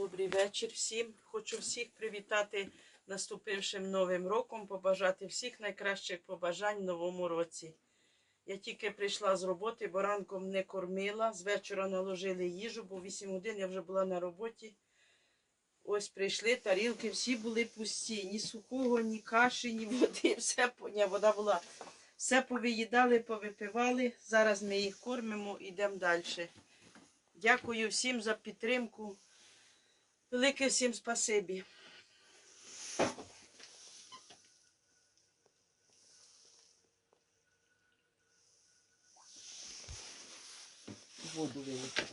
Добрий вечір всім. Хочу всіх привітати наступившим новим роком, побажати всіх найкращих побажань в новому році. Я тільки прийшла з роботи, бо ранком не кормила. З вечора наложили їжу, бо 8 годин я вже була на роботі. Ось прийшли, тарілки всі були пусті. Ні сухого, ні каші, ні води. Все ні, вода була. Все повиїдали, повипивали. Зараз ми їх кормимо, йдемо далі. Дякую всім за підтримку. Велике всім спасибі. Воду вилити